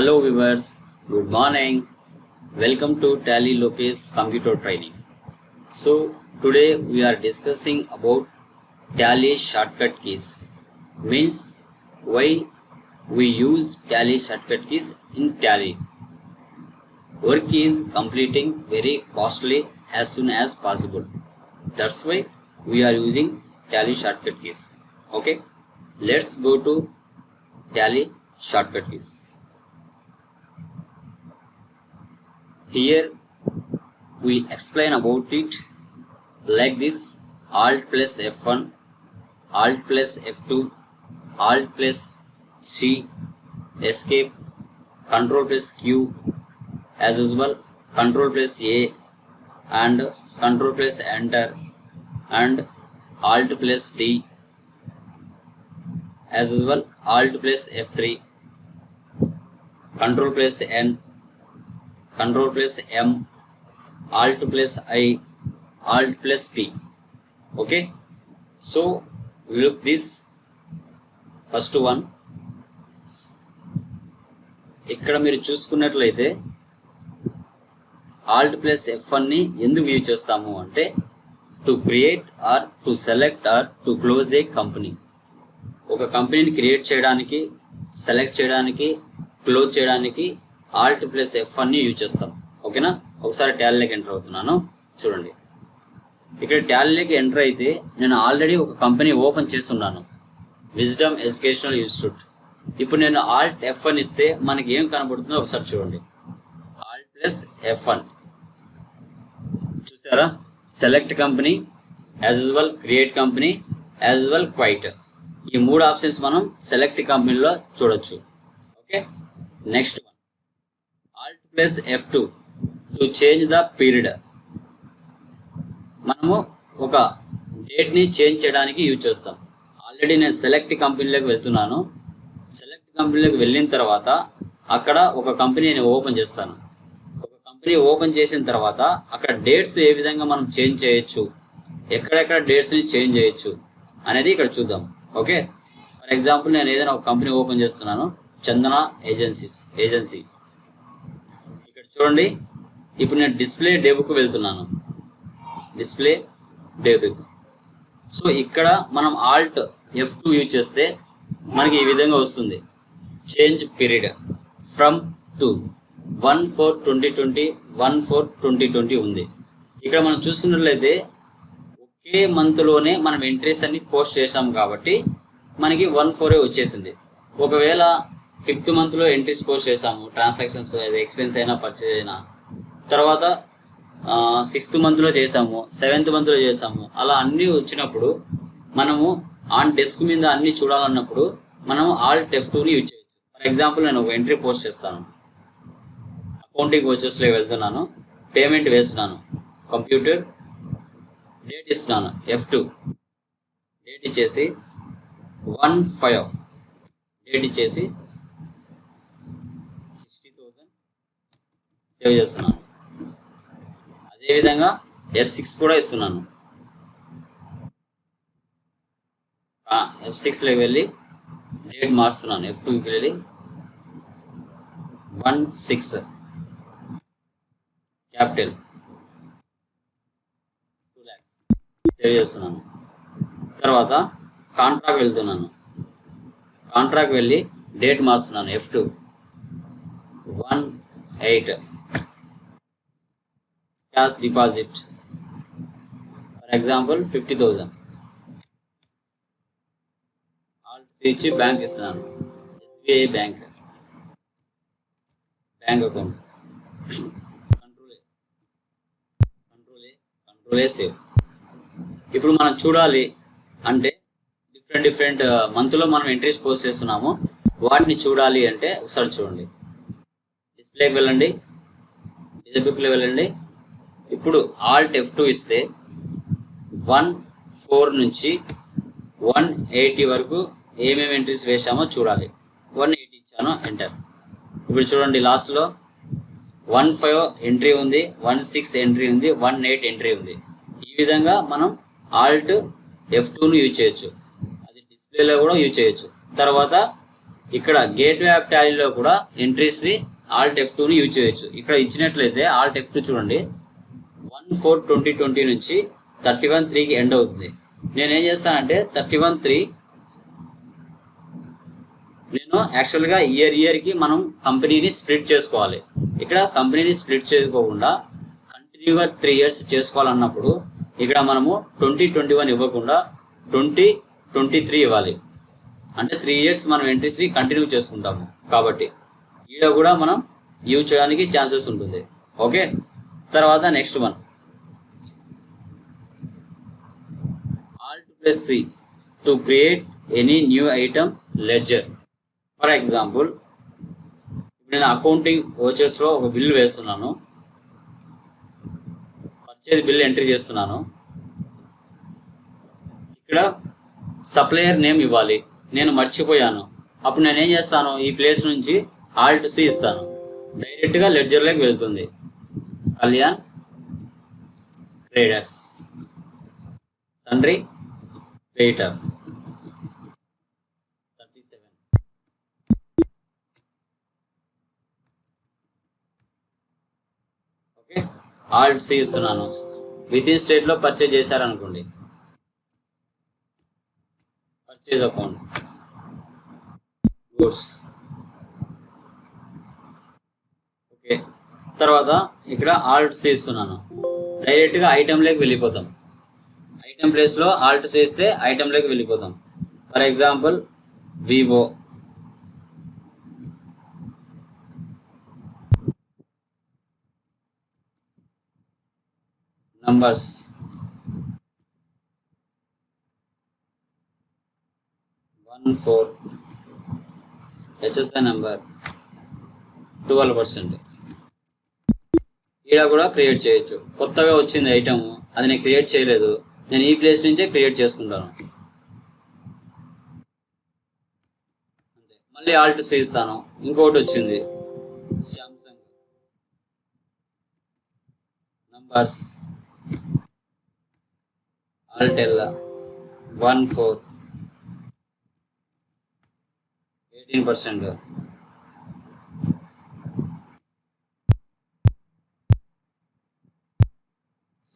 Hello viewers, good morning. Welcome to Tally Lopez Computer Training. So today we are discussing about Tally shortcut keys. Means why we use Tally shortcut keys in Tally. Work is completing very costly as soon as possible. That's why we are using Tally shortcut keys. Okay, let's go to Tally shortcut keys. Here we explain about it like this. Alt plus F1, Alt plus F2, Alt plus C, Escape, Control plus Q, as usual Control plus A and Control plus Enter and Alt plus D, as usual Alt plus F3, Control plus N, control plus M alt plus I alt plus P okay so look this first one ఇక్కడ మీరు చూసుకున్నట్లయితే Alt plus F వన్ని ఎందుకు use చేస్తాము అంటే to create or to select or to close a company ఒక కంపెనీని create చేయడానికి సెలెక్ట్ చేయడానికి క్లోజ్ చేయడానికి ఆల్ట్ ప్లస్ ఎఫ్ని యూజ్ చేస్తాం. ఓకేనా ఒకసారి ట్యాలీలోకి ఎంటర్ అవుతున్నాను. చూడండి. ఇక్కడ ట్యాలీలోకి ఎంటర్ అయితే నేను ఆల్రెడీ ఒక కంపెనీ ఓపెన్ చేస్తున్నాను. విజ్డమ్ ఎడ్యుకేషనల్ ఇన్స్టిట్యూట్ ఇప్పుడు నేను ఆల్ట్ ఎఫ్ వన్ ఇస్తే మనకి ఏం కనబడుతుందో ఒకసారి చూడండి. ఆల్ట్ ప్లస్ ఎఫ్ వన్ చూసారా? Select company as usual create company as usual quit ఈ మూడు ఆప్షన్స్ మనం సెలెక్ట్ కంపెనీలో చూడొచ్చు. Okay next plus F two to change the period మనము ఒక డేట్ని చేంజ్ చేయడానికి యూజ్ చేస్తాం. ఆల్రెడీ నేను సెలెక్ట్ కంపెనీలోకి వెళ్తున్నాను. సెలెక్ట్ కంపెనీలోకి వెళ్ళిన తర్వాత అక్కడ ఒక కంపెనీ నేను ఓపెన్ చేస్తాను. ఒక కంపెనీ ఓపెన్ చేసిన తర్వాత అక్కడ డేట్స్ ఏ విధంగా మనం చేంజ్ చేయొచ్చు? ఎక్కడెక్కడ డేట్స్ని చేంజ్ చేయొచ్చు? అనేది ఇక్కడ చూద్దాం. ఓకే ఫర్ ఎగ్జాంపుల్ నేను ఏదైనా ఒక కంపెనీ ఓపెన్ చేస్తున్నాను. చందన ఏజెన్సీస్ ఏజెన్సీ చూడండి. ఇప్పుడు నేను డిస్ప్లే డేబుక్ వెళ్తున్నాను. డిస్ప్లే డేబుక్ సో ఇక్కడ మనం ఆల్ట్ ఎఫ్ టూ యూజ్ చేస్తే మనకి ఈ విధంగా వస్తుంది. Change period from to one four twenty twenty one four twenty twenty ఉంది. ఇక్కడ మనం చూసుకున్నట్లయితే ఒకే మంత్లోనే మనం ఎంట్రీస్ అన్ని పోస్ట్ చేసాం కాబట్టి మనకి వన్ ఫోరే వచ్చేసింది. ఒకవేళ ఫిఫ్త్ మంత్లో ఎంట్రీస్ పోస్ట్ చేసాము ట్రాన్సాక్షన్స్ ఎక్స్పెన్స్ అయినా పర్చేజ్ అయినా. తర్వాత సిక్స్త్ మంత్లో చేసాము సెవెంత్ మంత్లో చేసాము అలా అన్నీ వచ్చినప్పుడు మనము ఆన్ డెస్క్ మీద అన్ని చూడాలన్నప్పుడు మనం ఆల్ టెఫ్ టూని యూజ్ చేయొచ్చు. ఫర్ ఎగ్జాంపుల్ నేను ఒక ఎంట్రీ పోస్ట్ చేస్తాను. అకౌంటింగ్ వచ్చేస్లో వెళ్తున్నాను పేమెంట్ వేస్తున్నాను కంప్యూటర్ డేట్ ఇస్తున్నాను ఎఫ్ టూ డేట్ ఇచ్చేసి వన్ ఫైవ్ డేట్ ఇచ్చేసి సిక్స్టీ థౌజండ్ సేవ్ చేస్తున్నాను. అదేవిధంగా ఎఫ్ సిక్స్ కూడా ఇస్తున్నాను. ఎఫ్ సిక్స్లోకి వెళ్ళి డేట్ మారుస్తున్నాను. ఎఫ్ టూకి వెళ్ళి one six capital. Two lakhs save చేస్తున్నాను. తర్వాత కాంట్రాక్ట్ వెళ్తున్నాను. కాంట్రాక్ట్ వెళ్ళి date మార్చున్నాను. F two one eight cash deposit for example fifty thousand alt ఇచ్చి బ్యాంక్ ఇస్తున్నాను. SBI bank bank account control control control save ఇప్పుడు మనం చూడాలి అంటే డిఫరెంట్ డిఫరెంట్ మంత్లో మనం ఎంట్రీస్ పోస్ట్ చేస్తున్నాము. వాటిని చూడాలి అంటే ఒకసారి చూడండి. డిస్ప్లేకి వెళ్ళండి. డిజబుక్లో వెళ్ళండి. ఇప్పుడు ఆల్ట్ ఎఫ్ టూ ఇస్తే వన్ ఫోర్ నుంచి వన్ ఎయిటీ వరకు ఏమేమి ఎంట్రీస్ వేసామో చూడాలి. వన్ ఎయిటీ ఇచ్చాను ఎంటర్ ఇప్పుడు చూడండి లాస్ట్లో వన్ ఫైవ్ ఎంట్రీ ఉంది వన్ సిక్స్ ఎంట్రీ ఉంది వన్ ఎయిట్ ఎంట్రీ ఉంది. ఈ విధంగా మనం ఆల్ట్ ఎఫ్ టూను యూజ్ చేయొచ్చు. అది డిస్ప్లేలో కూడా యూజ్ చేయొచ్చు. తర్వాత ఇక్కడ గేట్ వే యాప్ టాలీలో కూడా ఎంట్రీస్ని ఆల్ట్ ఎఫ్ టూని యూజ్ చేయొచ్చు. ఇక్కడ ఇచ్చినట్లయితే ఆల్ట్ ఎఫ్ టూ చూడండి. ఫోర్ ట్వంటీ ట్వంటీ నుంచి థర్టీ వన్ త్రీకి ఎండ్ అవుతుంది. నేను ఏం చేస్తానంటే థర్టీ వన్ త్రీ నేను యాక్చువల్గా ఇయర్ ఇయర్కి మనం కంపెనీని స్ప్లిట్ చేసుకోవాలి. ఇక్కడ కంపెనీని స్ప్లిట్ చేసుకోకుండా కంటిన్యూగా త్రీ ఇయర్స్ చేసుకోవాలన్నప్పుడు ఇక్కడ మనము ట్వంటీ ట్వంటీ వన్ ఇవ్వకుండా ట్వంటీ ట్వంటీ త్రీ ఇవ్వాలి. అంటే త్రీ ఇయర్స్ మనం ఎంట్రీస్ని కంటిన్యూ చేసుకుంటాము. కాబట్టి ఈడ కూడా మనం యూజ్ చేయడానికి ఛాన్సెస్ ఉంటుంది. ఓకే తర్వాత next one alt plus C to create any new ledger. Ledger for example నేను అకౌంటింగ్లో ఒక బిల్ వేస్తున్నాను. పర్చేజ్ బిల్ ఎంట్రీ చేస్తున్నాను. ఇక్కడ సప్లయర్ నేమ్ ఇవ్వాలి. నేను మర్చిపోయాను. అప్పుడు నేను ఏం చేస్తాను? ఈ ప్లేస్ నుంచి ఆల్ట్ సి ఇస్తాను. డైరెక్ట్గా లెడ్జర్లోకి వెళ్తుంది. Kalyan traders sundry data. Okay alt C ఇస్తున్నాను. విత్ ఇన్ స్టేట్లో పర్చేజ్ చేశారనుకోండి. పర్చేజ్ అకౌంట్ గూడ్స్ ఓకే తర్వాత ఇక్కడ ఆల్ట్ సి ఇస్తున్నాను. డైరెక్ట్గా ఐటెంలోకి వెళ్ళిపోతాం. ఐటెం ప్లేస్లో ఆల్ట్ చేస్తే ఐటెంలోకి వెళ్ళిపోతాం. For example Vivo. Numbers one four HSN number twelve percent ఈడ కూడా క్రియేట్ చేయొచ్చు. కొత్తగా వచ్చింది ఐటమ్ అది నేను క్రియేట్ చేయలేదు. నేను ఈ ప్లేస్ నుంచే క్రియేట్ చేసుకుంటాను. మళ్ళీ ఆల్ట్ ఇస్తాను. ఇంకొకటి వచ్చింది. Samsung numbers ఆల్టెల్లా one four eighteen percent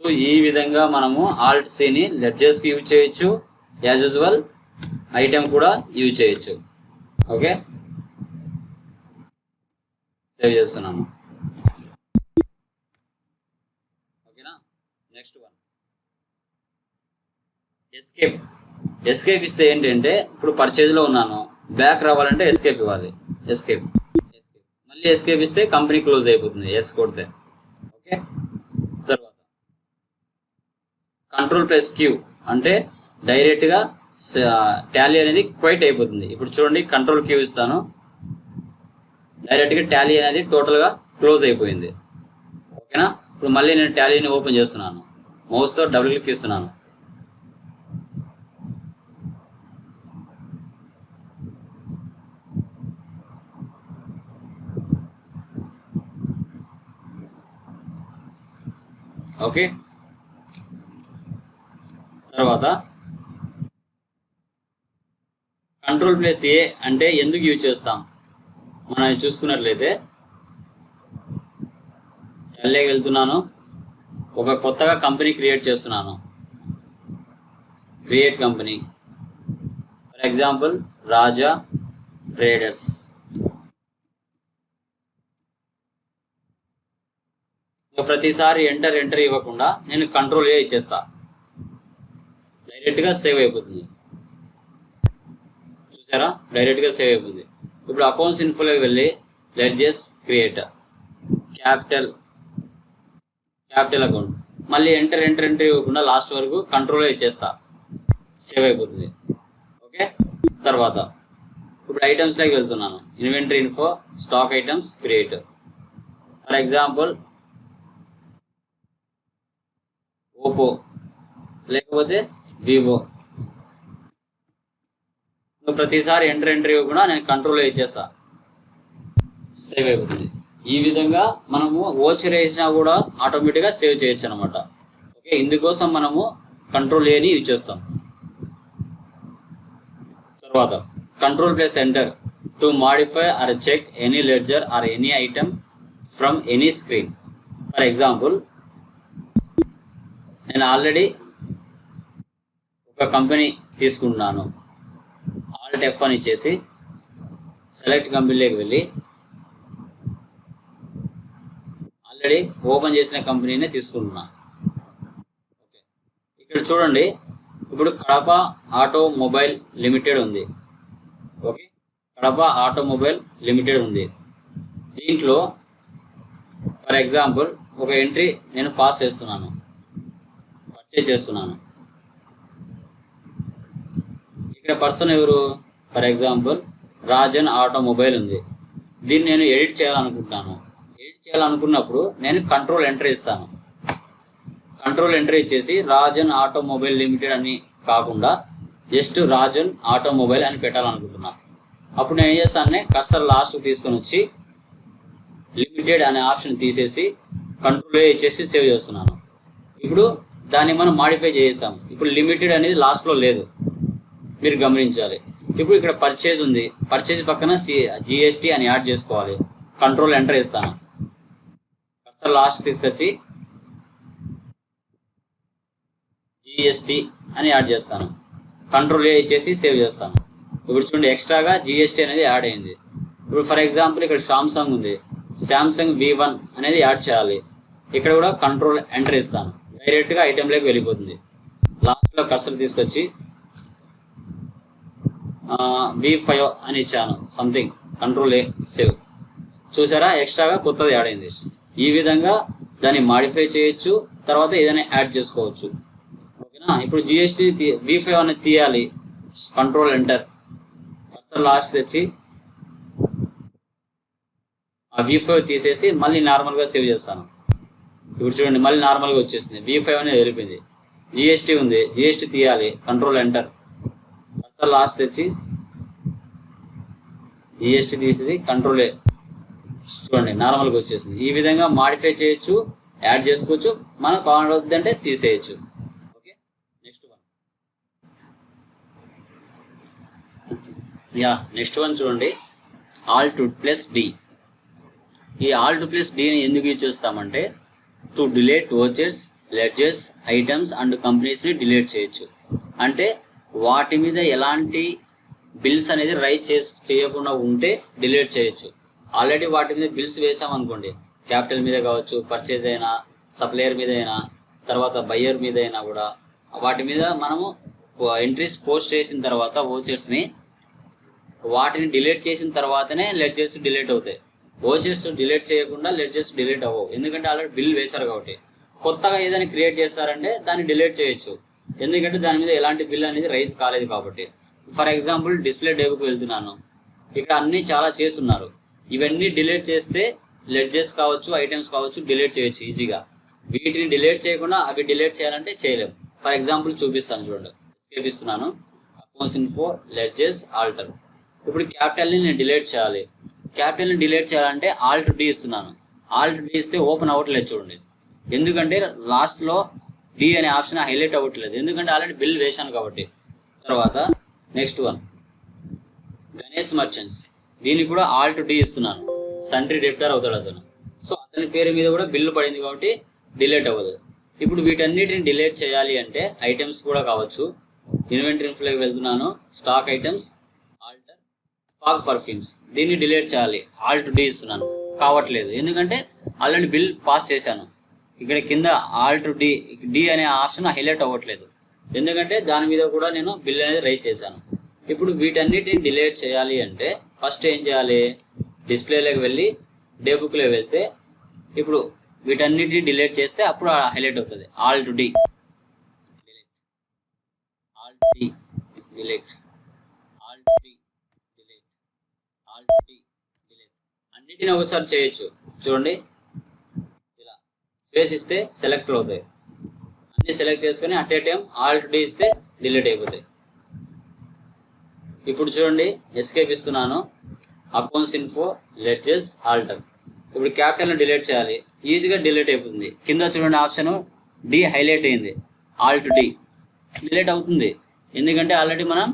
so ఈ విధంగా మనము ఆల్ట్ సిని లెడ్జెస్కి యూజ్ చేయొచ్చు. యాజ్ యూజువల్ ఐటెం కూడా యూజ్ చేయొచ్చు. ఓకే సేవ్ చేస్తున్నాను ఓకేనా నెక్స్ట్ వన్ ఎస్కేప్ ఎస్కేప్ ఇస్తే ఏంటంటే ఇప్పుడు పర్చేజ్లో ఉన్నాను. బ్యాక్ రావాలంటే ఎస్కేప్ ఇవ్వాలి. ఎస్కేప్ ఎస్కేప్ మళ్ళీ ఎస్కేప్ ఇస్తే కంపెనీ క్లోజ్ అయిపోతుంది. ఎస్ కొడితే. ఓకే కంట్రోల్ ప్లస్ క్యూ అంటే డైరెక్ట్గా టాలీ అనేది క్వైట్ అయిపోతుంది. ఇప్పుడు చూడండి కంట్రోల్ క్యూ ఇస్తాను. డైరెక్ట్గా టాలీ అనేది టోటల్గా క్లోజ్ అయిపోయింది. ఓకేనా? ఇప్పుడు మళ్ళీ నేను టాలీని ఓపెన్ చేస్తున్నాను. మౌస్తో డబుల్ క్లిక్ ఇస్తున్నాను. ఓకే? తర్వాత కంట్రోల్ ప్లస్ ఏ అంటే ఎందుకు యూజ్ చేస్తాం? మనం చూసుకున్నట్లయితే ఎల్ఏకి వెళ్తున్నాను. ఒక కొత్తగా కంపెనీ క్రియేట్ చేస్తున్నాను. Create company for example Raja traders ప్రతిసారి ఎంటర్ ఎంటర్ ఇవ్వకుండా నేను కంట్రోల్ ఏ ఇచ్చేస్తా. డైరెక్ట్గా సేవ్ అయిపోతుంది. చూసారా? డైరెక్ట్గా సేవ్ అయిపోతుంది. ఇప్పుడు అకౌంట్స్ ఇన్ఫోలోకి వెళ్ళి ledgers create. Capital capital account. మళ్ళీ ఎంటర్ ఎంటర్ ఎంటర్ ఇవ్వకుండా లాస్ట్ వరకు కంట్రోల్ ఇచ్చేస్తా. సేవ్ అయిపోతుంది. ఓకే? తర్వాత ఇప్పుడు ఐటమ్స్లోకి వెళ్తున్నాను. Inventory info stock items create. For example Oppo. లేకపోతే వివో ప్రతిసారి ఎంటర్ ఎంట్రీ ఇవ్వకుండా నేను కంట్రోల్ ఇచ్చేస్తా. సేవ్ అయిపోతుంది. ఈ విధంగా మనము ఓచర్ వేసినా కూడా ఆటోమేటిక్గా సేవ్ చేయొచ్చు అనమాట ఓకే ఇందుకోసం మనము కంట్రోల్ ఏని యూజ్ చేస్తాం. తర్వాత control plus enter to modify or check any ledger or any item from any screen for example నేను ఆల్రెడీ ఒక కంపెనీ తీసుకుంటున్నాను. ఆల్ట్ ఎఫ్ అని ఇచ్చేసి సెలెక్ట్ కంపెనీలోకి వెళ్ళి ఆల్రెడీ ఓపెన్ చేసిన కంపెనీనే తీసుకుంటున్నా. ఓకే. ఇక్కడ చూడండి. ఇప్పుడు కడప ఆటోమొబైల్ లిమిటెడ్ ఉంది. ఓకే. కడప ఆటోమొబైల్ లిమిటెడ్ ఉంది. దీంట్లో ఫర్ ఎగ్జాంపుల్ ఒక ఎంట్రీ నేను పాస్ చేస్తున్నాను. పర్చేజ్ చేస్తున్నాను. ఇక్కడ పర్సన్ ఎవరు? ఫర్ ఎగ్జాంపుల్ రాజన్ ఆటోమొబైల్ ఉంది. దీన్ని నేను ఎడిట్ చేయాలనుకుంటున్నాను ఎడిట్ చేయాలనుకున్నప్పుడు నేను కంట్రోల్ ఎంటర్ ఇస్తాను. కంట్రోల్ ఎంటర్ ఇచ్చేసి రాజన్ ఆటోమొబైల్ లిమిటెడ్ అని కాకుండా జస్ట్ రాజన్ ఆటోమొబైల్ అని పెట్టాలనుకుంటున్నా. అప్పుడు నేను ఏం చేస్తానంటే కస్టర్ లాస్ట్ తీసుకొని వచ్చి లిమిటెడ్ అనే ఆప్షన్ తీసేసి కంట్రోల్ ఇచ్చేసి సేవ్ చేస్తున్నాను. ఇప్పుడు దాన్ని మనం మాడిఫై చేసాం ఇప్పుడు లిమిటెడ్ అనేది లాస్ట్లో లేదు. మీరు గమనించాలి. ఇప్పుడు ఇక్కడ పర్చేజ్ ఉంది. పర్చేజ్ పక్కన సి జిఎస్టీ అని యాడ్ చేసుకోవాలి. కంట్రోల్ ఎంటర్ ఇస్తాను లాస్ట్ తీసుకొచ్చి జిఎస్టీ అని యాడ్ చేస్తాను. కంట్రోల్ ఏ ఇచ్చేసి సేవ్ చేస్తాను. ఇప్పుడు చూడండి ఎక్స్ట్రాగా జిఎస్టీ అనేది యాడ్ అయింది. ఇప్పుడు ఫర్ ఎగ్జాంపుల్ ఇక్కడ సామ్సంగ్ ఉంది. శాంసంగ్ వి వన్ అనేది యాడ్ చేయాలి. ఇక్కడ కూడా కంట్రోల్ ఎంటర్ ఇస్తాను. డైరెక్ట్గా ఐటెంలోకి వెళ్ళిపోతుంది. లాస్ట్లో కర్సర్ తీసుకొచ్చి వి ఫైవ్ అని ఇచ్చాను. సంథింగ్ కంట్రోల్ ఏ సేవ్ చూసారా? ఎక్స్ట్రాగా కొత్తది యాడ్ అయింది. ఈ విధంగా దాన్ని మాడిఫై చేయొచ్చు. తర్వాత ఏదైనా యాడ్ చేసుకోవచ్చు. ఓకేనా? ఇప్పుడు జిఎస్టీ వి ఫైవ్ అనేది తీయాలి. కంట్రోల్ ఎంటర్ అసలు లాస్ట్ తెచ్చి ఆ వి ఫైవ్ తీసేసి మళ్ళీ నార్మల్గా సేవ్ చేస్తాను. ఇప్పుడు చూడండి మళ్ళీ నార్మల్గా వచ్చేసింది. వి ఫైవ్ అనేది వెళ్ళిపోయింది. జిఎస్టీ ఉంది. జిఎస్టీ తీయాలి. కంట్రోల్ ఎంటర్ లాస్ లాస్ట్ తెచ్చి జిఎస్టీ తీసేసి కంట్రోల్ చూడండి నార్మల్గా వచ్చేసింది. ఈ విధంగా మాడిఫై చేయొచ్చు యాడ్ చేసుకోవచ్చు. మనం కావాలంటే తీసేయచ్చు. Okay? Next one yeah next one చూడండి. ఆల్ టు ప్లస్ డి ఈ ఆల్ టు ప్లస్ డిని ఎందుకు యూజ్ చేస్తామంటే to delete vouchers ledgers items and కంపెనీస్ని delete చేయొచ్చు. అంటే వాటి మీద ఎలాంటి బిల్స్ అనేది రైజ్ చేసు చేయకుండా ఉంటే డిలీట్ చేయొచ్చు. ఆల్రెడీ వాటి మీద బిల్స్ వేసాం అనుకోండి క్యాపిటల్ మీద కావచ్చు పర్చేజ్ అయినా సప్లయర్ మీద అయినా తర్వాత బయ్యర్ మీద అయినా కూడా వాటి మీద మనము ఎంట్రీస్ పోస్ట్ చేసిన తర్వాత ఓచర్స్ని వాటిని డిలీట్ చేసిన తర్వాతనే లెడ్జర్స్ డిలీట్ అవుతాయి. ఓచర్స్ డిలీట్ చేయకుండా లెడ్జెస్ డిలీట్ అవ్వవు. ఎందుకంటే ఆల్రెడీ బిల్ వేశారు కాబట్టి. కొత్తగా ఏదైనా క్రియేట్ చేస్తారంటే దాన్ని డిలీట్ చేయొచ్చు. ఎందుకంటే దాని మీద ఎలాంటి బిల్ అనేది రైజ్ కాలేదు కాబట్టి. ఫర్ ఎగ్జాంపుల్ డిస్ప్లే డేబుకు వెళ్తున్నాను. ఇక్కడ అన్ని చాలా చేస్తున్నారు. ఇవన్నీ డిలీట్ చేస్తే లెడ్జెస్ కావచ్చు ఐటమ్స్ కావచ్చు డిలీట్ చేయొచ్చు ఈజీగా. వీటిని డిలీట్ చేయకుండా అవి డిలీట్ చేయాలంటే చేయలేము ఫర్ ఎగ్జాంపుల్ చూపిస్తాను చూడండి. ఎస్కేప్ ఇస్తున్నాను. అకౌంట్స్ ఇన్ఫో లెడ్జెస్ ఆల్టర్ ఇప్పుడు క్యాపిటల్ని నేను డిలీట్ చేయాలి. క్యాపిటల్ని డిలీట్ చేయాలంటే ఆల్ట్ డి ఇస్తున్నాను. ఆల్ట్ డి ఇస్తే ఓపెన్ అవ్వట్లేదు చూడండి. ఎందుకంటే లాస్ట్లో డి అనే ఆప్షన్ హైలైట్ అవ్వట్లేదు. ఎందుకంటే ఆల్రెడీ బిల్ వేశాను కాబట్టి. తర్వాత నెక్స్ట్ వన్ గణేష్ మర్చెంట్స్ దీనికి కూడా ఆల్ట్ డి ఇస్తున్నాను. సంట్రీ డెప్టర్ అవుతాడు అతను. సో అతని పేరు మీద కూడా బిల్లు పడింది కాబట్టి డిలేట్ అవ్వదు. ఇప్పుడు వీటన్నిటిని డిలేట్ చేయాలి అంటే ఐటమ్స్ కూడా కావచ్చు. ఇన్వెంటరీ ఇన్ఫ్లోకి వెళ్తున్నాను. Stock items alter fog perfumes దీన్ని డిలేట్ చేయాలి. ఆల్ట్ డి ఇస్తున్నాను. కావట్లేదు. ఎందుకంటే ఆల్రెడీ బిల్ పాస్ చేశాను. ఇక్కడ కింద ఆల్ట్ డి డి అనే ఆప్షన్ హైలైట్ అవ్వట్లేదు. ఎందుకంటే దాని మీద కూడా నేను బిల్ అనేది రైజ్ చేశాను. ఇప్పుడు వీటన్నిటిని డిలీట్ చేయాలి అంటే ఫస్ట్ ఏం చేయాలి? డిస్ప్లేలోకి వెళ్ళి డే బుక్లో వెళ్తే ఇప్పుడు వీటన్నిటిని డిలీట్ చేస్తే అప్పుడు హైలైట్ అవుతుంది. Alt D alt D delete alt D delete alt D delete అన్నిటిని ఒకసారి చేయొచ్చు. చూడండి. స్పేస్ ఇస్తే సెలెక్ట్ అవుతాయి. అన్ని సెలెక్ట్ చేసుకొని at a time alt D ఇస్తే డిలీట్ అయిపోతాయి. ఇప్పుడు చూడండి ఎస్కేప్ ఇస్తున్నాను. అకౌంట్స్ ఇన్ఫో లెడ్జెస్ ఆల్టర్ ఇప్పుడు క్యాపిటల్ని డిలీట్ చేయాలి. ఈజీగా డిలీట్ అయిపోతుంది. కింద చూడండి ఆప్షన్ డి హైలైట్ అయింది. ఆల్ట్ డి డిలీట్ అవుతుంది. ఎందుకంటే ఆల్రెడీ మనం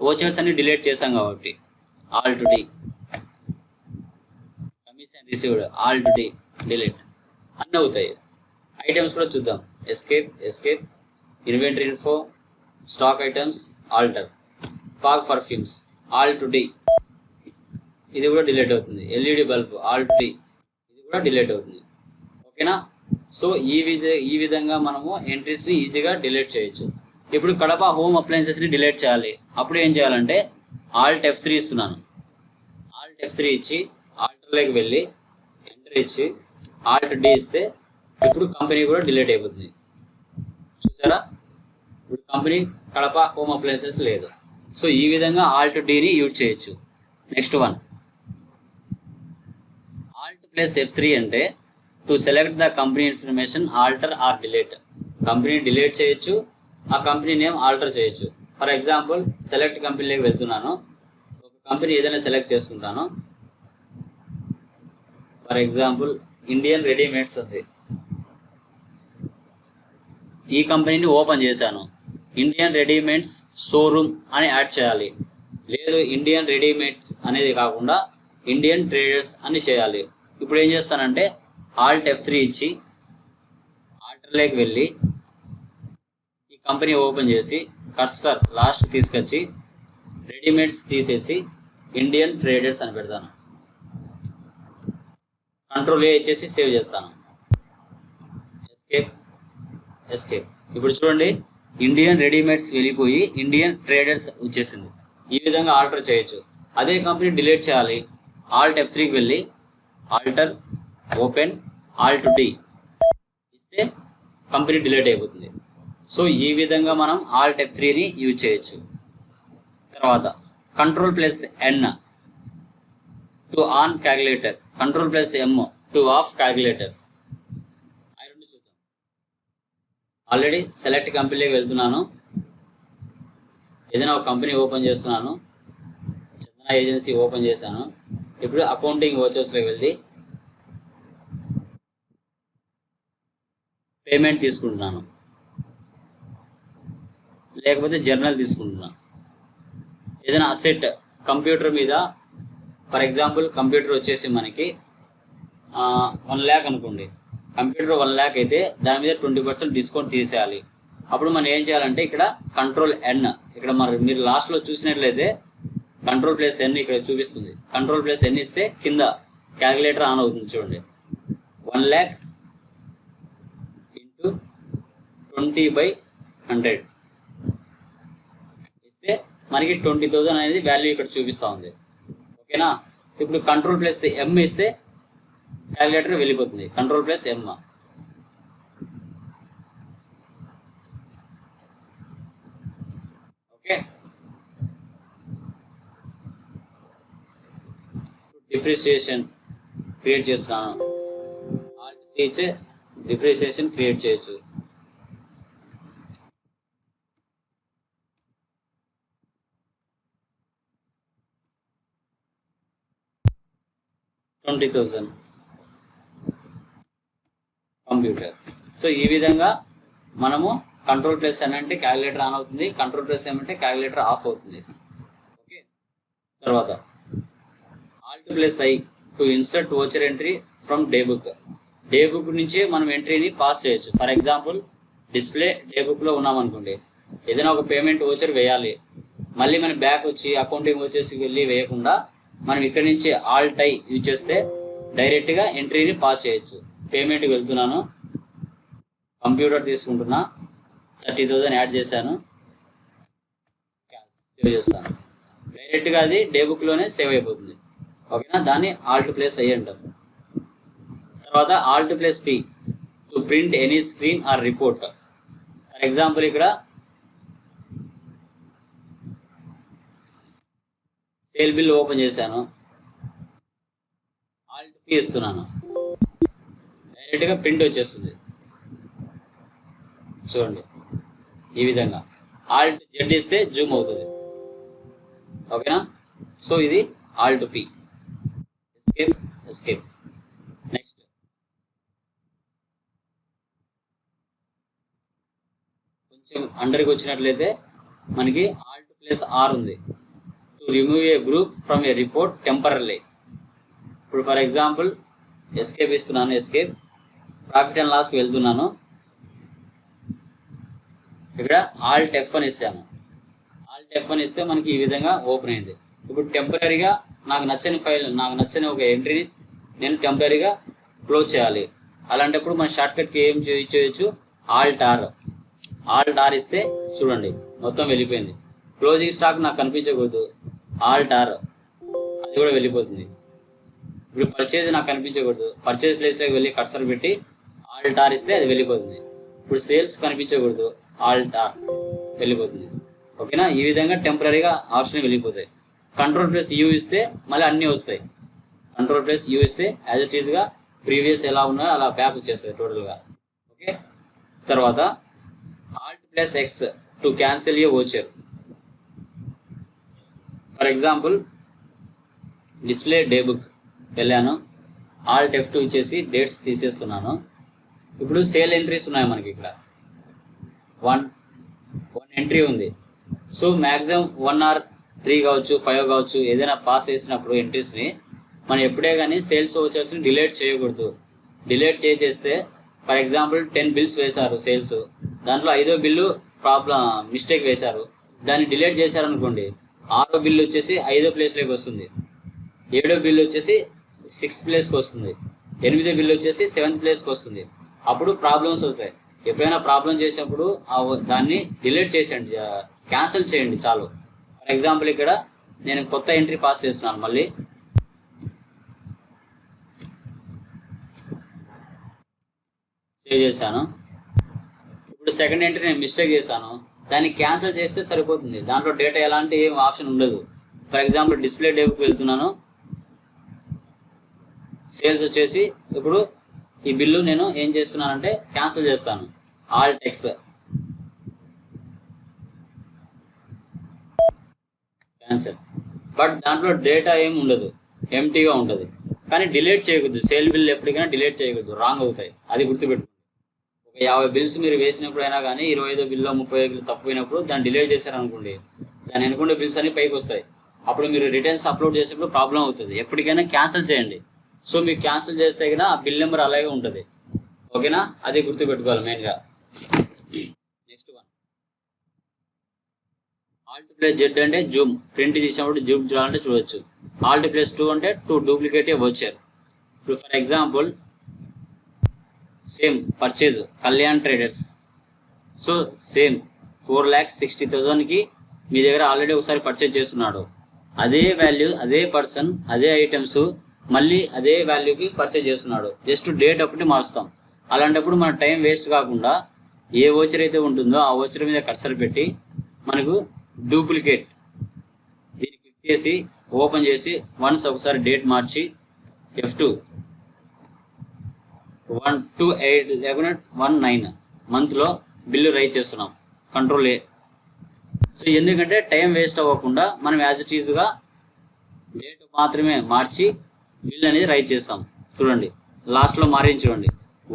ఓచర్స్ అన్ని డిలీట్ చేసాం కాబట్టి. Alt D commission received alt D delete అన్నీ అవుతాయి ఐటమ్స్ కూడా చూద్దాం. Escape escape inventory info stock items alter fog perfumes alt D ఇది కూడా డిలీట్ అవుతుంది. LED bulb alt D ఇది కూడా డిలీట్ అవుతుంది. ఓకేనా? సో ఈ విజ ఈ విధంగా మనము ఎంట్రీస్ని ఈజీగా డిలీట్ చేయొచ్చు. ఇప్పుడు కడప హోమ్ అప్లయన్సెస్ని డిలీట్ చేయాలి. అప్పుడు ఏం చేయాలంటే ఆల్ట్ ఎఫ్ త్రీ ఇస్తున్నాను. ఆల్ట్ ఎఫ్ త్రీ ఇచ్చి ఆల్టర్లోకి వెళ్ళి ఎంటర్ ఇచ్చి ఆల్ట్ డి ఇస్తే ఇప్పుడు కంపెనీ కూడా డిలీట్ అయిపోతుంది. చూసారా? ఇప్పుడు కంపెనీ కడప హోమ్ అప్లయన్సెస్ లేదు. సో ఈ విధంగా ఆల్ట్ డిని యూజ్ చేయొచ్చు. Next one. Alt plus F three అంటే to select the company information alter or delete. Company delete చేయొచ్చు ఆ కంపెనీ నేమ్ ఆల్టర్ చేయొచ్చు. ఫర్ ఎగ్జాంపుల్ సెలెక్ట్ కంపెనీలోకి వెళ్తున్నాను. ఒక కంపెనీ ఏదైనా సెలెక్ట్ చేసుకుంటాను. ఫర్ ఎగ్జాంపుల్ ఇండియన్ రెడీమేడ్స్ ఉంది. ఈ కంపెనీని ఓపెన్ చేశాను. ఇండియన్ రెడీమేడ్స్ షోరూమ్ అని యాడ్ చేయాలి. లేదు ఇండియన్ రెడీమేడ్స్ అనేది కాకుండా ఇండియన్ ట్రేడర్స్ అని చేయాలి. ఇప్పుడు ఏం చేస్తానంటే ఆల్ట్ ఎఫ్ త్రీ ఇచ్చి ఆల్టర్లోకి వెళ్ళి ఈ కంపెనీ ఓపెన్ చేసి కర్సర్ లాస్ట్ తీసుకొచ్చి రెడీమేడ్స్ తీసేసి ఇండియన్ ట్రేడర్స్ అని పెడతాను. కంట్రోల్ ఏ ఇచ్చేసి సేవ్ చేస్తాను. ఎస్కేప్ ఎస్కేప్ ఇప్పుడు చూడండి ఇండియన్ రెడీమేడ్స్ వెళ్ళిపోయి ఇండియన్ ట్రేడర్స్ వచ్చేసింది. ఈ విధంగా ఆల్టర్ చేయొచ్చు. అదే కంపెనీ డిలీట్ చేయాలి. ఆల్ట్ ఎఫ్ త్రీకి వెళ్ళి ఆల్టర్ ఓపెన్ ఆల్ట్ డి ఇస్తే కంపెనీ డిలీట్ అయిపోతుంది. సో ఈ విధంగా మనం ఆల్ట్ ఎఫ్ త్రీని యూజ్ చేయొచ్చు. తర్వాత control plus N to on calculator control plus M to off calculator అవి రెండు చూద్దాం. ఆల్రెడీ సెలెక్ట్ కంపెనీకి వెళ్తున్నాను. ఏదైనా ఒక కంపెనీ ఓపెన్ చేస్తున్నాను. చందన ఏజెన్సీ ఓపెన్ చేశాను. ఇప్పుడు అకౌంటింగ్ వచ్చేసరికి వెళ్ళి పేమెంట్ తీసుకుంటున్నాను. లేకపోతే జర్నల్ తీసుకుంటున్నాను. ఏదైనా అసెట్ కంప్యూటర్ మీద ఫర్ ఎగ్జాంపుల్ కంప్యూటర్ వచ్చేసి మనకి వన్ ల్యాక్ అనుకోండి. కంప్యూటర్ వన్ ల్యాక్ అయితే దాని మీద ట్వంటీ పర్సెంట్ డిస్కౌంట్ తీసేయాలి. అప్పుడు మనం ఏం చేయాలంటే ఇక్కడ కంట్రోల్ ఎన్ ఇక్కడ మరి మీరు లాస్ట్లో చూసినట్లయితే కంట్రోల్ ప్లేస్ ఎన్ ఇక్కడ చూపిస్తుంది. కంట్రోల్ ప్లేస్ ఎన్ ఇస్తే కింద క్యాలిక్యులేటర్ ఆన్ అవుతుంది చూడండి. One lakh into twenty by hundred. ఇస్తే మనకి ట్వంటీ థౌజండ్ అనేది వాల్యూ ఇక్కడ చూపిస్తూ ఉంది. ఓకేనా? ఇప్పుడు కంట్రోల్ ప్లస్ ఎం ఇస్తే క్యాలిక్యులేటర్ వెళ్ళిపోతుంది. Control plus M okay? Depreciation create చేస్తున్నాను. ఆల్ట్ ఇచ్చే డిప్రిసియేషన్ క్రియేట్ చేయొచ్చు. Twenty thousand computer. సో ఈ విధంగా మనము కంట్రోల్ ప్లస్ అని అంటే క్యాలిక్యులేటర్ ఆన్ అవుతుంది. కంట్రోల్ ప్లస్ ఏమంటే క్యాలిక్యులేటర్ ఆఫ్ అవుతుంది. ఓకే? తర్వాత alt plus I to insert voucher entry from day book. Day book నుంచి మనం ఎంట్రీని పాస్ చేయొచ్చు. ఫర్ ఎగ్జాంపుల్ డిస్ప్లే డే బుక్లో ఉన్నాం అనుకోండి ఏదైనా ఒక పేమెంట్ ఓచర్ వేయాలి. మళ్ళీ మనం బ్యాక్ వచ్చి అకౌంటింగ్ వచ్చేసి వెళ్ళి వేయకుండా మనం ఇక్కడ నుంచి ఆల్ టై యూజ్ చేస్తే డైరెక్ట్గా ఎంట్రీని పాస్ చేయొచ్చు. పేమెంట్కి వెళ్తున్నాను. కంప్యూటర్ తీసుకుంటున్నా. థర్టీ థౌజండ్ యాడ్ చేశాను. సేవ్ చేస్తాను. డైరెక్ట్గా అది డే బుక్లోనే సేవ్ అయిపోతుంది. ఓకేనా? దాన్ని ఆల్ట్ ప్లేస్ అయ్యి అంటారు తర్వాత alt plus P to print any screen or report for example ఇక్కడ సేల్ బిల్ ఓపెన్ చేశాను. ఆల్ట్ పీ ఇస్తున్నాను. డైరెక్ట్గా ప్రింట్ వచ్చేస్తుంది. చూడండి. ఈ విధంగా. ఆల్ట్ జెడ్ ఇస్తే జూమ్ అవుతుంది. ఓకేనా? సో ఇది alt P. Escape escape. Next. కొంచెం అండర్కి వచ్చినట్లయితే మనకి ఆల్ట్ ప్లస్ ఆర్ ఉంది. To to remove a group from a report ఇప్పుడు ఫర్ ఎగ్జాంపుల్ ఎస్కేప్ ఇస్తున్నాను ఎస్కేప్ ప్రాఫిట్ అండ్ లాస్కి వెళ్తున్నాను. ఇక్కడ ఆల్ట్ ఎఫ్ అని ఇస్తాను ఆల్ట్ ఎఫ్ అని ఇస్తే మనకి ఈ విధంగా ఓపెన్ అయింది. ఇప్పుడు టెంపరీగా నాకు నచ్చని ఫైల్ నాకు నచ్చని ఒక ఎంట్రీని నేను టెంపరీగా క్లోజ్ చేయాలి. అలాంటప్పుడు మన షార్ట్కట్కి ఏం చేయొచ్చు? ఆల్ట్ ఆర్ ఆల్ట్ ఆర్ ఇస్తే చూడండి మొత్తం వెళ్ళిపోయింది. క్లోజింగ్ స్టాక్ నాకు కనిపించకూడదు. ఆల్టార్ అది కూడా వెళ్ళిపోతుంది. ఇప్పుడు పర్చేజ్ నాకు కనిపించకూడదు పర్చేజ్ ప్లేస్లోకి వెళ్ళి కట్సర్ పెట్టి ఆల్టార్ ఇస్తే అది వెళ్ళిపోతుంది. ఇప్పుడు సేల్స్ కనిపించకూడదు ఆల్టార్ వెళ్ళిపోతుంది. ఓకేనా? ఈ విధంగా టెంపరీగా ఆప్షన్ వెళ్ళిపోతాయి. కంట్రోల్ ప్లస్ యూ ఇస్తే మళ్ళీ అన్నీ వస్తాయి. కంట్రోల్ ప్లస్ యూ ఇస్తే యాజ్ ఇట్ ఈస్గా ప్రీవియస్ ఎలా ఉన్నాయో అలా బ్యాక్ వచ్చేస్తుంది టోటల్గా ఓకే? తర్వాత alt plus X to cancel a voucher for example display day book వెళ్ళాను. ఆల్ టెఫ్ టూ ఇచ్చేసి డేట్స్ తీసేస్తున్నాను. ఇప్పుడు సేల్ ఎంట్రీస్ ఉన్నాయి మనకి ఇక్కడ. వన్ వన్ ఎంట్రీ ఉంది. So maximum one or three కావచ్చు ఫైవ్ కావచ్చు ఏదైనా పాస్ చేసినప్పుడు ఎంట్రీస్ని మనం ఎప్పుడే కానీ సేల్స్ ఓచర్స్ని డిలేట్ చేయకూడదు. డిలేట్ చేసేస్తే ఫర్ ఎగ్జాంపుల్ టెన్ బిల్స్ వేశారు సేల్స్. దాంట్లో ఐదో బిల్లు ప్రాబ్లం మిస్టేక్ వేశారు. దాన్ని డిలేట్ చేశారనుకోండి ఆరో బిల్లు వచ్చేసి ఐదో ప్లేస్లోకి వస్తుంది. ఏడో బిల్ వచ్చేసి సిక్స్త్ ప్లేస్కి వస్తుంది. ఎనిమిదో బిల్ వచ్చేసి సెవెంత్ ప్లేస్కి వస్తుంది. అప్పుడు ప్రాబ్లమ్స్ వస్తాయి. ఎప్పుడైనా ప్రాబ్లం చేసినప్పుడు ఆ దాన్ని డిలీట్ చేసేయండి. క్యాన్సిల్ చేయండి చాలు. ఫర్ ఎగ్జాంపుల్ ఇక్కడ నేను కొత్త ఎంట్రీ పాస్ చేస్తున్నాను మళ్ళీ. సేవ్ చేశాను. ఇప్పుడు సెకండ్ ఎంట్రీ నేను మిస్టేక్ చేశాను. దాన్ని క్యాన్సిల్ చేస్తే సరిపోతుంది. దాంట్లో డేటా ఎలాంటి ఏం ఆప్షన్ ఉండదు. ఫర్ ఎగ్జాంపుల్ డిస్ప్లే డేకి వెళ్తున్నాను. సేల్స్ వచ్చేసి ఇప్పుడు ఈ బిల్లు నేను ఏం చేస్తున్నానంటే క్యాన్సిల్ చేస్తాను. ఆల్ టెక్స్ క్యాన్సిల్ బట్ దాంట్లో డేటా ఏం ఉండదు. ఎంటీగా ఉంటుంది. కానీ డిలీట్ చేయకూడదు. సేల్ బిల్ ఎప్పటికైనా డిలీట్ చేయకూడదు. రాంగ్ అవుతాయి. అది గుర్తుపెట్టుకోండి. యాభై బిల్స్ మీరు వేసినప్పుడు అయినా కానీ ఇరవై ఐదో బిల్లో ముప్పై బిల్లు తప్పిపోయినప్పుడు దాన్ని డిలీట్ చేశారనుకోండి దాని అనుకుంటే బిల్స్ అన్ని పైకి వస్తాయి. అప్పుడు మీరు రిటర్న్స్ అప్లోడ్ చేసేప్పుడు ప్రాబ్లం అవుతుంది. ఎప్పటికైనా క్యాన్సిల్ చేయండి. సో మీరు క్యాన్సిల్ చేస్తే కదా ఆ బిల్ నెంబర్ అలాగే ఉంటుంది. ఓకేనా? అది గుర్తుపెట్టుకోవాలి మెయిన్గా. Next one alt plus Z అంటే జూమ్ ప్రింట్ చేసినప్పుడు జూమ్ చూడాలంటే చూడొచ్చు. ఆల్ట్ ప్లస్ టూ అంటే టూ డూప్లికేట్ వచ్చారు. ఇప్పుడు for example same purchase Kalyan traders so same four lakhs sixty థౌజండ్కి మీ దగ్గర ఆల్రెడీ ఒకసారి పర్చేజ్ చేస్తున్నాడు. అదే వాల్యూ అదే పర్సన్ అదే ఐటమ్స్ మళ్ళీ అదే వాల్యూకి పర్చేజ్ చేస్తున్నాడు. జస్ట్ డేట్ ఒకటి మారుస్తాం. అలాంటప్పుడు మన టైం వేస్ట్ కాకుండా ఏ ఓచర్ అయితే ఉంటుందో ఆ ఓచర్ మీద కర్సర్ పెట్టి మనకు డూప్లికేట్ దీన్ని క్లిక్ చేసి ఓపెన్ చేసి వన్స్ ఒకసారి డేట్ మార్చి F two one two eight లేకుండా వన్ నైన్ మంత్లో బిల్లు రైజ్ చేస్తున్నాం. కంట్రోల్ ఏ సో ఎందుకంటే టైం వేస్ట్ అవ్వకుండా మనం యాజ్ ఇట్ ఈజ్గా డేట్ మాత్రమే మార్చి బిల్ అనేది రైజ్ చేస్తాం. చూడండి. లాస్ట్లో మారింది చూడండి.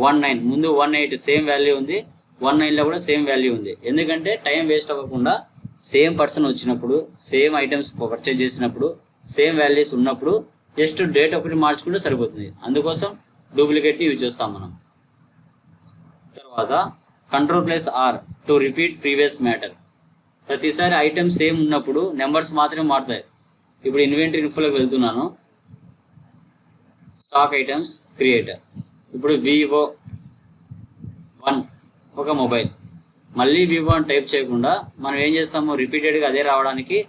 వన్ నైన్ ముందు వన్ ఎయిట్ సేమ్ వాల్యూ ఉంది. వన్ నైన్లో కూడా సేమ్ వాల్యూ ఉంది. ఎందుకంటే టైం వేస్ట్ అవ్వకుండా సేమ్ పర్సన్ వచ్చినప్పుడు సేమ్ ఐటమ్స్ పర్చేజ్ చేసినప్పుడు సేమ్ వాల్యూస్ ఉన్నప్పుడు జస్ట్ డేట్ ఒకటి మార్చుకుంటే సరిపోతుంది. అందుకోసం డూప్లికేట్ని యూజ్ చేస్తాం మనం. తర్వాత control plus R to repeat previous matter. ప్రతిసారి ఐటమ్ సేమ్ ఉన్నప్పుడు నెంబర్స్ మాత్రమే మారుతాయి. ఇప్పుడు ఇన్వెంటరీ ఇన్ఫోలోకి వెళ్తున్నాను. Stock items creator. ఇప్పుడు వివో వన్ ఒక మొబైల్. మళ్ళీ వివో అని టైప్ చేయకుండా మనం ఏం చేస్తాము? రిపీటెడ్గా అదే రావడానికి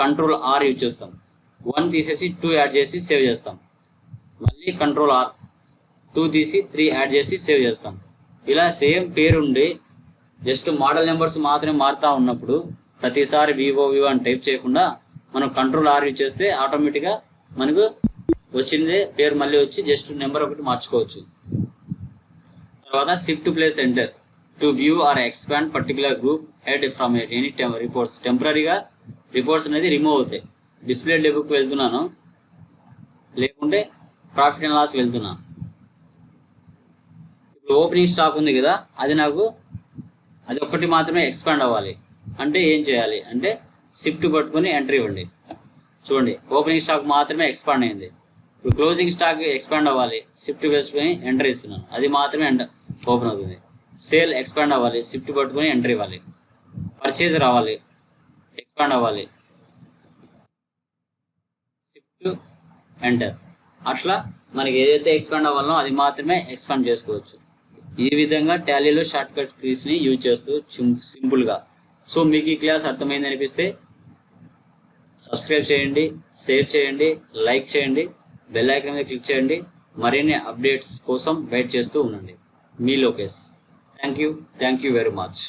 కంట్రోల్ ఆర్ యూజ్ చేస్తాం. వన్ తీసేసి టూ యాడ్ చేసి సేవ్ చేస్తాం. మళ్ళీ కంట్రోల్ ఆర్. టూ తీసి త్రీ యాడ్ చేసి సేవ్ చేస్తాం. ఇలా సేమ్ పేరు ఉండి జస్ట్ మోడల్ నెంబర్స్ మాత్రమే మారుతూ ఉన్నప్పుడు ప్రతిసారి వివో వివో అని టైప్ చేయకుండా మనం కంట్రోల్ ఆర్ యూజ్ చేస్తే ఆటోమేటిక్గా మనకు వచ్చిందే పేరు మళ్ళీ వచ్చి జస్ట్ నెంబర్ ఒకటి మార్చుకోవచ్చు. తర్వాత shift plus enter to view or expand particular group head from any reports టెంపరీగా రిపోర్ట్స్ అనేది రిమూవ్ అవుతాయి. డిస్ప్లే డెబుక్ వెళ్తున్నాను. లేకుంటే ప్రాఫిట్ అండ్ లాస్ వెళ్తున్నాను. ఓపెనింగ్ స్టాక్ ఉంది కదా అది నాకు అది ఒక్కటి మాత్రమే ఎక్స్పాండ్ అవ్వాలి. అంటే ఏం చేయాలి? అంటే షిఫ్ట్ పట్టుకుని ఎంట్రీ ఇవ్వండి. చూడండి ఓపెనింగ్ స్టాక్ మాత్రమే ఎక్స్పాండ్ అయింది. ఇప్పుడు క్లోజింగ్ స్టాక్ ఎక్స్పాండ్ అవ్వాలి. షిఫ్ట్ వేసుకొని ఎంటర్ ఇస్తున్నాను. అది మాత్రమే ఎంటర్ ఓపెన్ అవుతుంది. సేల్ ఎక్స్పాండ్ అవ్వాలి. షిఫ్ట్ పట్టుకొని ఎంటర్ ఇవ్వాలి. పర్చేజ్ రావాలి. ఎక్స్పాండ్ అవ్వాలి. షిఫ్ట్ ఎంటర్ అట్లా మనకి ఏదైతే ఎక్స్పాండ్ అవ్వాలో అది మాత్రమే ఎక్స్పాండ్ చేసుకోవచ్చు. ఈ విధంగా టాలీలో షార్ట్ కట్ కీస్ని యూజ్ చేస్తూ సింపుల్గా. సో మీకు ఈ క్లాస్ అర్థమైంది అనిపిస్తే సబ్స్క్రైబ్ చేయండి షేర్ చేయండి లైక్ చేయండి బెల్ ఐకన్ మీద క్లిక్ చేయండి. మరిన్ని అప్డేట్స్ కోసం వెయిట్ చేస్తూ ఉండండి. మీ Lokesh. Thank you thank you very much.